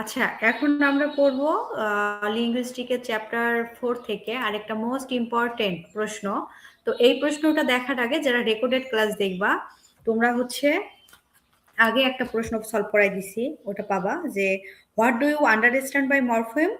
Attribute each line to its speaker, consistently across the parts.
Speaker 1: আচ্ছা এখন আমরা পড়ব লিঙ্গুইস্টিকের চ্যাপ্টার ফোর থেকে আরেকটা মোস্ট ইম্পর্টেন্ট প্রশ্ন। তো এই প্রশ্নটা দেখার আগে যারা রেকর্ডেড ক্লাস দেখবা, তোমরা হচ্ছে আগে একটা প্রশ্ন সলভ করাই দিছি, ওটা পাবা যে what do you understand by morpheme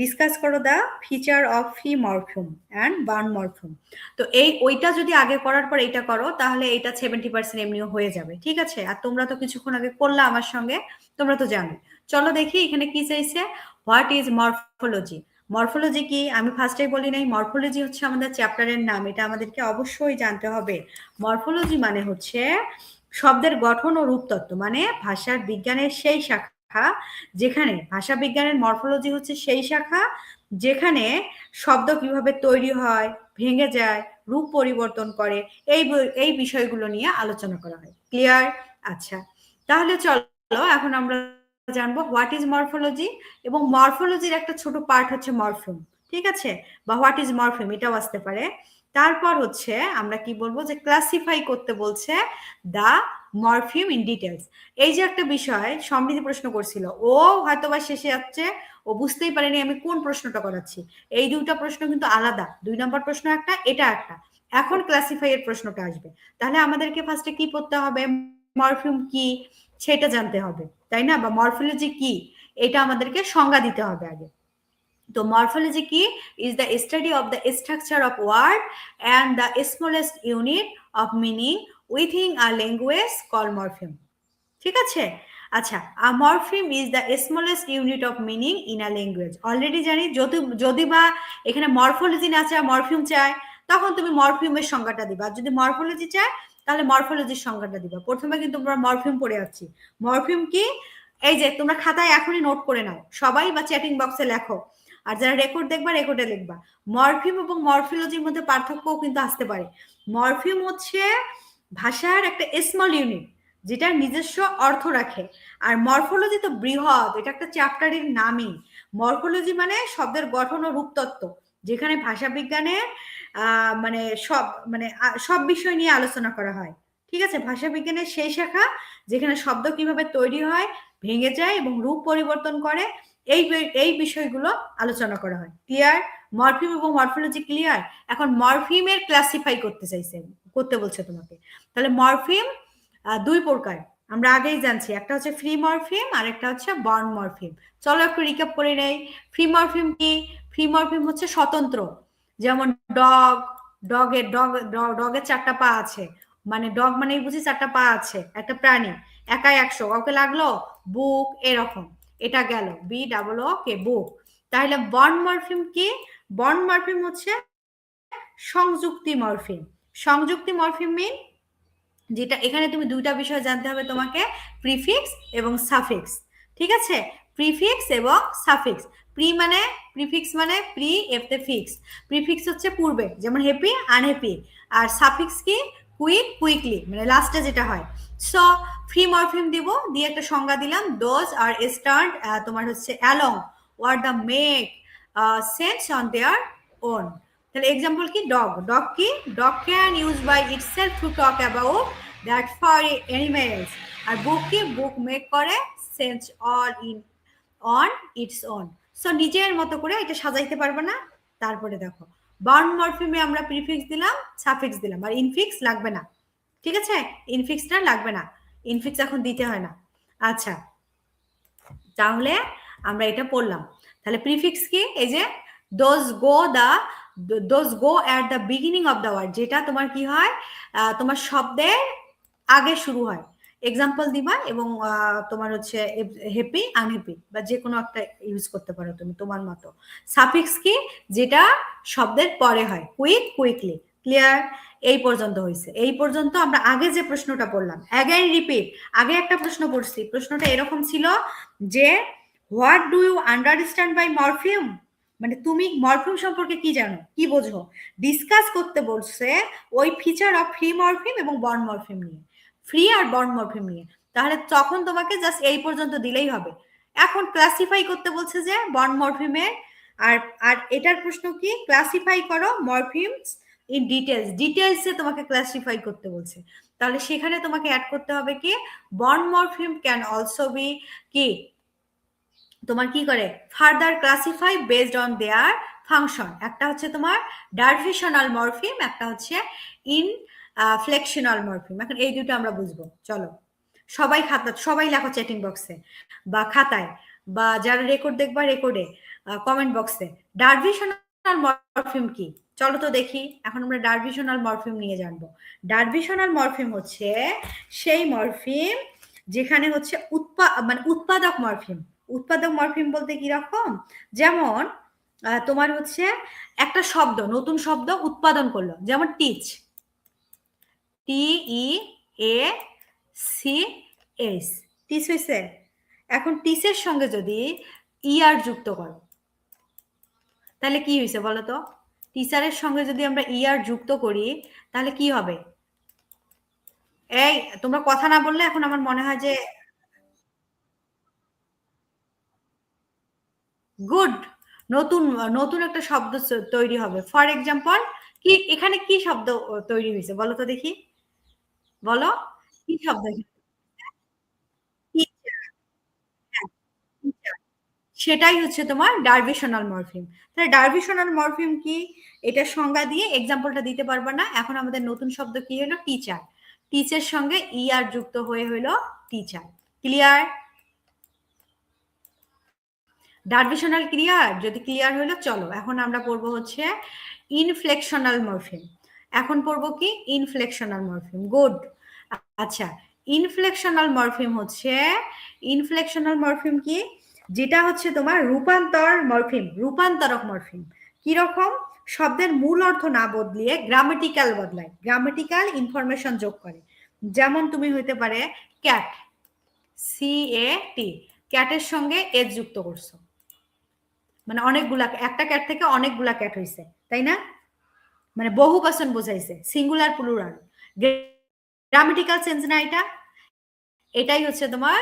Speaker 1: discuss করো the feature of free morpheme and burn morpheme তো এই, ওইটা যদি আগে করার পর এইটা করো, তাহলে এটা সেভেন্টি পার্সেন্ট এমনিও হয়ে যাবে, ঠিক আছে? আর তোমরা তো কিছুক্ষণ আগে করলা আমার সঙ্গে, তোমরা তো জানো চলো দেখি এখানে কি চাইছে? হোয়াট ইজ মরফোলজি মরফোলজি কি? আমি ফার্স্টেই বলি নাই মরফোলজি হচ্ছে আমাদের চ্যাপ্টারের নাম, এটা আমাদেরকে অবশ্যই জানতে হবে। মরফোলজি মানে হচ্ছে শব্দের গঠন ও রূপতত্ত্ব মানে ভাষার বিজ্ঞানের সেই শাখা যেখানে, ভাষা বিজ্ঞানের মরফোলজি হচ্ছে সেই শাখা যেখানে শব্দ কীভাবে তৈরি হয়, ভেঙে যায়, রূপ পরিবর্তন করে, এই এই বিষয়গুলো নিয়ে আলোচনা করা হয়। ক্লিয়ার আচ্ছা। তাহলে চলো, এখন আমরা জানব হোয়াট ইজ মরফোলজি এবং মরফোলজির একটা ছোট পার্ট হচ্ছে মরফিউম ঠিক আছে? বা হোয়াট ইজ মরফিউম এটাও আসতে পারে। তারপর হচ্ছে আমরা কি বলব যে ক্লাসিফাই করতে বলছে দা মরফিউম ইন ডিটেলস এই যে একটা বিষয়, সমৃদ্ধি প্রশ্ন করছিল, ও হয়তো বা শেষে যাচ্ছে, ও বুঝতেই পারেনি আমি কোন প্রশ্নটা করাচ্ছি। এই দুইটা প্রশ্ন কিন্তু আলাদা, দুই নম্বর প্রশ্ন একটা, এটা একটা। এখন ক্লাসিফাই এর প্রশ্নটা আসবে। তাহলে আমাদেরকে ফার্স্টে কি পড়তে হবে? মরফিউম কি সেটা জানতে হবে, তাই না? বা মরফোলজি কি এটা আমাদেরকে সংজ্ঞা দিতে হবে আগে। তো মরফোলজি কি? Is the study of the structure of word and the smallest unit of meaning within a language call morpheme ঠিক আছে? আচ্ছা a morpheme is the smallest unit of meaning in a language already জানি, যদি যদি বা এখানে morphology না চায় মরফিউম চায়, তখন তুমি মরফিউমের সংজ্ঞাটা দিবা। যদি মরফোলজি চায় তাহলে মরফোলজির সংজ্ঞাটা দিবা। প্রথমে কিন্তু আমরা মরফিউম পড়ে যাচ্ছি। মরফিউম কি? এই যে, তোমরা খাতায় এখনই নোট করে নাও। সবাই বা চ্যাটিং বক্সে লেখো। আর যারা রেকর্ড দেখবা রেকর্ডে লিখবা। মরফিউম এবং মরফিলজির মধ্যে পার্থক্যও কিন্তু আসতে পারে। মরফিউম হচ্ছে ভাষার একটা স্মল ইউনিট যেটা নিজস্ব অর্থ রাখে। আর মরফোলজি তো বৃহৎ, এটা একটা চ্যাপ্টারের নামই। মরফোলজি মানে শব্দের গঠন ও রূপতত্ত্ব, যেখানে ভাষা বিজ্ঞানের মানে সব মানে সব বিষয় নিয়ে আলোচনা করা হয়। ঠিক আছে? ভাষা বিজ্ঞানের সেই শাখা যেখানে শব্দ কীভাবে তৈরি হয়, ভেঙে যায় এবং রূপ পরিবর্তন করে, এই এই বিষয়গুলো আলোচনা করা হয়। ক্লিয়ার? মরফিম এবং মরফোলজি ক্লিয়ার? এখন মরফিমের ক্লাসিফাই করতে চাইছে, করতে বলছে তোমাকে। তাহলে মরফিম দুই প্রকার। আমরা আগেই জানছি, একটা হচ্ছে ফ্রি মরফিম, আর একটা হচ্ছে বর্ন মরফিম। চলো একটু রিকাপ করে নেই। ফ্রি মরফিম কি? ফ্রি মরফিম হচ্ছে স্বতন্ত্র। যেমন ডগ ডগের ডগ ডগের চারটা পা আছে। মানে ডগ মানেই বুঝি চারটা পা আছে, একটা প্রাণী। একাই একশো, কাউকে লাগল? বুক, এরকম। এটা গেল বি ডাবল ও কে বুক। তাহলে বর্ন মরফিম কি? বর্ন মরফিম হচ্ছে সংযুক্তি মরফিম। সংযুক্তি মরফিম মিন যেটা এখানে তুমি দুইটা বিষয় জানতে হবে তোমাকে, প্রিফিক্স এবং সাফিক্স। ঠিক আছে? প্রিফিক্স এবং সাফিক্স। প্রি মানে প্রিফিক্স মানে প্রি এফতে ফিক্স প্রিফিক্স হচ্ছে পূর্বে, যেমন হ্যাপি আনহ্যাপি আর সাফিক্স কি? কুইক কুইকলি মানে লাস্টে যেটা হয়। সো ফ্রি মরফিম দিব, দিয়ে একটা সংজ্ঞা দিলাম দোজ আর স্টার্ট তোমার হচ্ছে along where the make sense on their own তাহলে এক্সাম্পল কি? ডগ ডগ কি? Dog can use by its self to talk about that for animals R book কি? বুক মেক করে sense all in on its own so নিজের মতো করে এটা সাজাইতে পারবে না। তারপরে দেখো বার্ন মরফিমে আমরা প্রিফিক্স দিলাম সাফিক্স দিলাম। আর ইনফিক্স লাগবে না। ঠিক আছে? ইনফিক্সটা লাগবে না। ইনফিক্স এখন দিতে হয় না। আচ্ছা তাহলে আমরা এটা পড়লাম। তাহলে প্রিফিক্স কি? এই যে those go the those go at the beginning of the word যেটা তোমার কি হয়? তোমার শব্দের আগে শুরু হয়। এক্সাম্পল দিবা এবং তোমার হচ্ছে হ্যাপি আনহ্যাপি বা যে কোনো একটা ইউজ করতে পারো তুমি, তোমার মতো। সাফিক্স কি? যেটা শব্দের পরে হয়। কুইক কুইকলি ক্লিয়ার এই পর্যন্ত হয়েছে এই পর্যন্ত আমরা আগে যে প্রশ্নটা পড়লাম অ্যাগেন রিপিট আগে একটা প্রশ্ন পড়ছি, প্রশ্নটা এরকম ছিল যে what do you understand by morpheme মানে তুমি মরফিউম সম্পর্কে কি জানো? কি বোঝো? ডিসকাস করতে বলছে ওই ফিচার অফ ফ্রি মরফিম এবং বর্ন মরফিম নিয়ে। ফ্রি আর বর্ন মরফিম নিয়ে। তাহলে তখন তোমাকে জাস্ট এই পর্যন্ত দিলেই হবে। এখন ক্লাসিফাই করতে বলছে যে বর্ন মরফিমের আর আর এটার প্রশ্ন কি? ক্লাসিফাই করো মরফিমস ইন ডিটেলস ডিটেলসে তোমাকে ক্লাসিফাই করতে বলছে। তাহলে সেখানে তোমাকে অ্যাড করতে হবে কি? বর্ন মরফিম ক্যান অলসো বি কি? তোমার কি করে? Further classify based on their function একটা হচ্ছে তোমার ডারভিশনাল মরফিম একটা হচ্ছে ইন ফ্লেকশনাল মরফিম এখন এই দুটো আমরা বুঝব। চলো। সবাই খাতা, সবাই লেখো চ্যাটিং বক্সে বা খাতায় বা যারা রেকর্ড দেখবা রেকর্ডে কমেন্ট বক্সে ডারভিশনাল মরফিম কি? চলো তো দেখি। এখন আমরা ডারভিশনাল মরফিম নিয়ে জানব। ডারভিশনাল মরফিম হচ্ছে সেই মরফিম যেখানে হচ্ছে উৎপা মানে উৎপাদক মরফিম উৎপাদক মরফিম বলতে কি রকম? যেমন তোমার হচ্ছে একটা শব্দ, নতুন শব্দ উৎপাদন করল। যেমন teach T E A C S teach হয়েছে এখন টিচের সঙ্গে যদি ইআর যুক্ত করো, তাহলে কি হয়েছে বলো তো? টিচারের সঙ্গে যদি আমরা ইয়ার যুক্ত করি, তাহলে কি হবে? এই, তোমরা কথা না বললে এখন আমার মনে হয় যে গুড, নতুন নতুন একটা শব্দ তৈরি হবে। ফর এক্সাম্পল কি, এখানে কি শব্দ তৈরি হয়েছে বলো তো দেখি। বলো? কি শব্দ সেটাই হচ্ছে তোমার ডারভিশনাল মরফিম তাহলে ডারভিশনাল মরফিম কি? এটা সংজ্ঞা দিয়ে এক্সাম্পলটা দিতে পারব না। এখন আমাদের নতুন শব্দ কি হলো? টিচার টিচের সঙ্গে ইআর যুক্ত হয়ে হলো টিচার ক্লিয়ার ডারভিশনাল ক্লিয়ার যদি ক্লিয়ার হলো, চলো। এখন আমরা পড়ব হচ্ছে ইনফ্লেকশনাল মরফিম এখন পড়ব কি? ইনফ্লেকশনাল মরফিম গুড আচ্ছা ইনফ্লেকশনাল মরফিম হচ্ছে ইনফ্লেকশনাল মরফিম কি? যেটা হচ্ছে তোমার রূপান্তর মরফিম রূপান্তরক মরফিম কীরকম শব্দের মূল অর্থ না বদলিয়ে গ্রামেটিক্যাল বদলায় গ্রামেটিক্যাল ইনফরমেশন যোগ করে। যেমন তুমি হইতে পারে ক্যাট সি এ টি ক্যাটের সঙ্গে এজ যুক্ত করছ। মানে অনেকগুলা, একটা ক্যাট থেকে অনেকগুলা ক্যাট হয়েছে তাই না? মানে বহু পার্সন বোঝাইছে সিঙ্গুলার প্লুরাল গ্রামেটিক্যাল সেন্স না এটা? এটাই হচ্ছে তোমার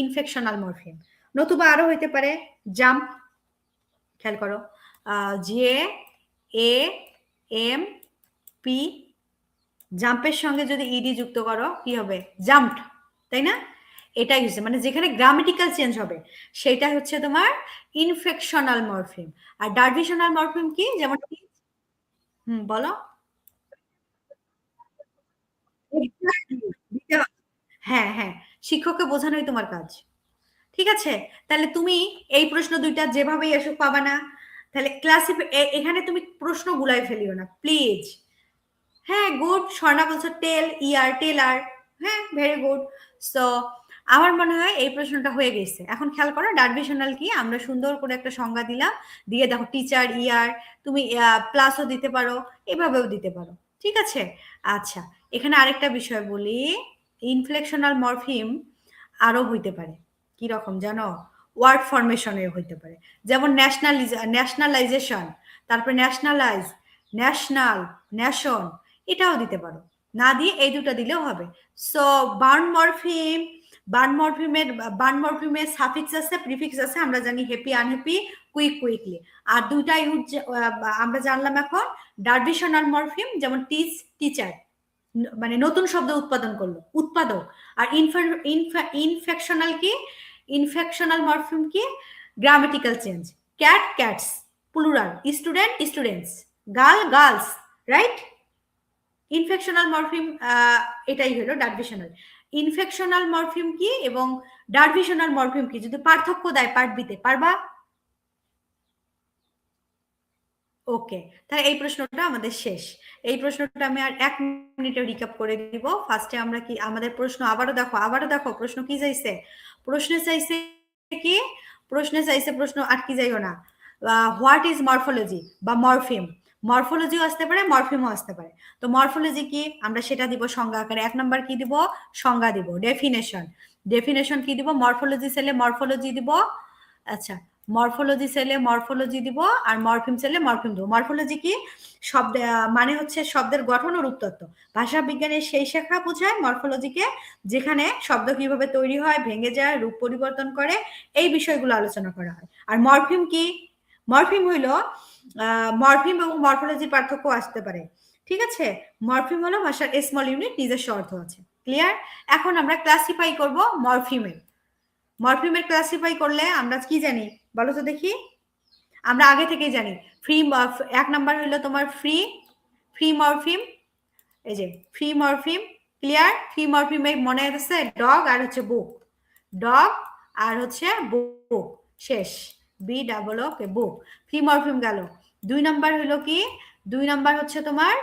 Speaker 1: ইনফেকশনাল মরফিম নতুবা আরও হইতে পারে জাম্প খেয়াল করো জে এ এম পি জাম্পের সঙ্গে যদি ইডি যুক্ত করো, কি হবে? জাম্পড তাই না? এটাই হচ্ছে মানে যেখানে গ্রামেটিক্যাল চেঞ্জ হবে সেটা হচ্ছে তোমার ইনফেকশনাল মরফিম আর ডারভিশনাল মরফিম কি? যেমন বলো। হ্যাঁ হ্যাঁ শিক্ষককে বোঝানোই তোমার কাজ। ঠিক আছে? তাহলে তুমি এই প্রশ্ন দুইটা যেভাবেই এসো পাবা না, তাহলে ক্লাসে এখানে তুমি প্রশ্ন গুলাই ফেলিও না প্লিজ হ্যাঁ গুড স্বর্ণা বলছো টেল ইয়ার টেলার। হ্যাঁ ভেরি গুড সো আমার মনে হয় এই প্রশ্নটা হয়ে গেছে। এখন খেয়াল করো ডারভিশনাল কি? আমরা সুন্দর করে একটা সংজ্ঞা দিলাম, দিয়ে দেখো, টিচার, ইয়ার, তুমি প্লাসও দিতে পারো, এভাবেও দিতে পারো। ঠিক আছে? আচ্ছা এখানে আরেকটা বিষয় বলি। ইনফ্লেকশনাল মরফিম আরও হইতে পারে। কি রকম জানো? ওয়ার্ড ফরমেশনে হইতে পারে। যেমন ন্যাশনালিজ ন্যাশনালাইজেশন তারপরে ন্যাশনালাইজ ন্যাশনাল ন্যাশন এটাও দিতে পারো। না দিয়ে এই দুটো দিলেও হবে। সো বার্ন মরফিম বার্ন মরফিমের বার্ন মরফিমের সাফিক্স আছে প্রিফিক্স আছে, আমরা জানি হ্যাপি আনহ্যাপি কুইক কুইকলি আর দুইটাই আমরা জানলাম এখন ডারভিশনাল মরফিম যেমন টিচ টিচার মানে নতুন শব্দ উৎপাদন করল, উৎপাদক। আর ইনফেকশনাল কি? ইনফেকশনাল মরফিম কি? Grammatical change cat cats plural student students girl girls right inflectional morpheme এটাই হলো ডারভিশনাল ইনফেকশনাল মরফিম কি এবং ডারভিশনাল মরফিম কি? যদি পার্থক্য দেয় পার্ট বিতে পারবা? ওকে তাহলে এই প্রশ্নটা আমাদের শেষ। এই প্রশ্নটা আমি আর এক মিনিটে রিকাপ করে দিব। ফার্স্টে আমরা কি, আমাদের প্রশ্ন আবারও দেখো আবারও দেখো, প্রশ্ন কি চাইছে? প্রশ্নে চাইছে কি? প্রশ্নে চাইছে প্রশ্ন আটকি যাইও না। হোয়াট ইজ মরফোলজি বা মরফিম মরফোলজিও আসতে পারে মরফিমও আসতে পারে। তো মরফোলজি কি? আমরা সেটা দিব সংজ্ঞা আকারে। এক নম্বর কি দিব? সংজ্ঞা দিব। ডেফিনেশন ডেফিনেশন কি দিব? মরফোলজি সেলে মরফোলজি দিব। আচ্ছা মরফোলজি সেলে মরফোলজি দিব আর মরফিম সেলে মরফিম দিব। মরফোলজি কি? শব্দ মানে হচ্ছে শব্দের গঠন ও রূপতত্ত্ব। ভাষা বিজ্ঞানের সেই শাখা বোঝায় মরফোলজিকে যেখানে শব্দ কীভাবে তৈরি হয়, ভেঙে যায়, রূপ পরিবর্তন করে, এই বিষয়গুলো আলোচনা করা হয়। আর মরফিম কি? মরফিম হইল মরফিম এবং মরফোলজির পার্থক্য আসতে পারে। ঠিক আছে? মরফিম হলো ভাষার স্মল ইউনিট নিজস্ব অর্থ আছে। ক্লিয়ার এখন আমরা ক্লাসিফাই করব মরফিমের মরফিমের ক্লাসিফাই করলে আমরা কি জানি? বলো তো দেখি। আমরা আগে থেকেই জানি। ফ্রি এক নাম্বার হলো তোমার ফ্রি ফ্রি মরফিম। এই যে ফ্রি মরফিম। ক্লিয়ার ফ্রি মরফিমে মনে আছে ডগ আর হচ্ছে বুক ডগ আর হচ্ছে বুক শেষ। B double O K book free morpheme গেল। দুই নাম্বার হলো কি? দুই নাম্বার হচ্ছে তোমার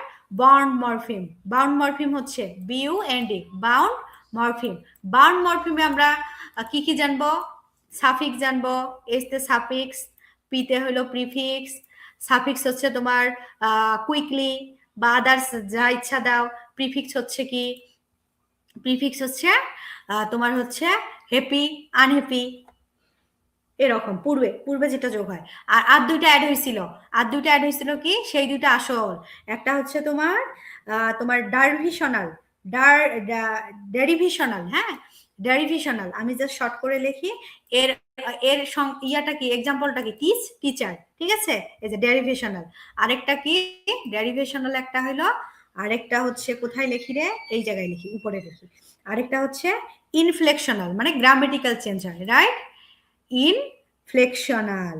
Speaker 1: বাউন্ড মরফিম বাউন্ড মরফিম হচ্ছে B U N D bound morpheme bound মরফিমে আমরা কি কি জানব? সাফিক্স জানব এসতে সাফিক্স পিতে হলো প্রিফিক্স সাফিক্স হচ্ছে তোমার কুইকলি বা আদার্স যা ইচ্ছা দাও। প্রিফিক্স হচ্ছে কি? প্রিফিক্স হচ্ছে তোমার হচ্ছে হ্যাপি আনহ্যাপি এরকম, পূর্বে পূর্বে যেটা যোগ হয়। আর আর দুইটা অ্যাড হয়েছিল। আর দুইটা অ্যাড হয়েছিল কি? সেই দুইটা আসল। একটা হচ্ছে তোমার তোমার ডারভিশনাল ডার ডেরিভিশনাল হ্যাঁ? ডেরিভিশনাল আমি জাস্ট শর্ট করে লিখি। এর এর ইয়াটা কি? এক্সাম্পলটা কি? টিচ টিচার ঠিক আছে? এই যে ডেরিভেশনাল আরেকটা কি? ডেরিভেশনাল একটা হলো আরেকটা হচ্ছে কোথায় লিখি রে? এই জায়গায় লিখি, উপরে লিখি। আরেকটা হচ্ছে ইনফ্লেকশনাল মানে গ্রামেটিক্যাল চেঞ্জ হয় right inflectional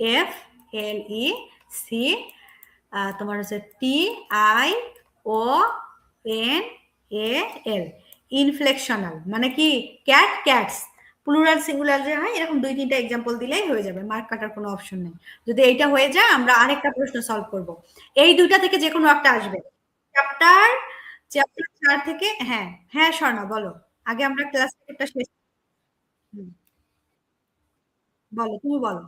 Speaker 1: F L E C তোমার হচ্ছে T I O N A এল ইনফ্লেকশনাল মানে কি? ক্যাট ক্যাটস প্লুরাল সিঙ্গুলার যে হয়, এরকম দুই তিনটা এক্সাম্পল দিলেই হয়ে যাবে মার্ক কাটার কোনো অপশন নেই। যদি এইটা হয়ে যায়, আমরা আরেকটা প্রশ্ন সলভ করব। এই দুইটা থেকে যে কোনো একটা আসবে। চ্যাপ্টার চ্যাপ্টার চার থেকে হ্যাঁ হ্যাঁ স্বর্ণা, বলো। আগে আমরা ক্লাস শেষ বলো তুমি বলো